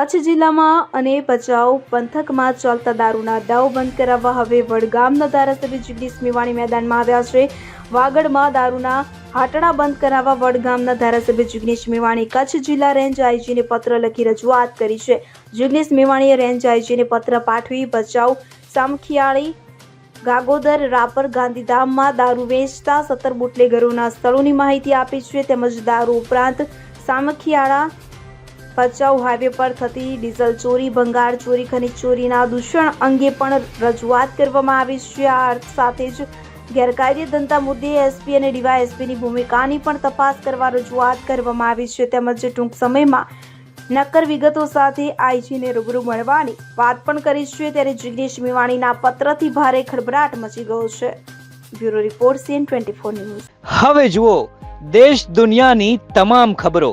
કચ્છ જિલ્લામાં અને ભચાઉ પંથકમાં ચાલતા દારૂના અડ્ડાઓ બંધ કરાવવા હવે વડગામના ધારાસભ્ય જગદીશ મેવાણી મેદાનમાં આવ્યા છે. વાગડમાં દારૂના હાટડા બંધ કરાવવા વડગામના ધારાસભ્ય જિગ્નેશ મેવાણી કચ્છ જિલ્લા રેન્જ આઈજીને પત્ર લખી રજૂઆત કરી છે. જિગ્નેશ મેવાણીએ રેન્જ આઈજીને પત્ર પાઠવી ભચાઉ, સામખિયાળી, ગાગોદર, રાપર, ગાંધીધામમાં દારૂ વેચતા સત્તર બુટલેગરોના સ્થળોની માહિતી આપી છે. તેમજ દારૂ ઉપરાંત સામખિયાળા ભચાઉ હાઈવે પર થતી ડીઝલ ચોરી, ભંગાર, ચોરી, ખનીજ ચોરીના દૂષણ અંગે પણ રજૂઆત કરવામાં આવી છે. આ અર્થ સાથે જ ગેરકાયદે ધંધા મુદ્દે એસપી અને ડીવાયએસપીની ભૂમિકાની પણ તપાસ કરવા રજૂઆત કરવામાં આવી છે. તેમજ ટૂંક સમયમાં નક્કર વિગતો સાથે આઈજીને રૂબરૂ મળવાની વાત પણ કરી છે. ત્યારે જિગ્નેશ મેવાણીના પત્રથી ભારે ખળભળાટ મચી ગયો છે. Bureau report CN twenty four news. હવે જુઓ, દેશ દુનિયાની તમામ ખબરો.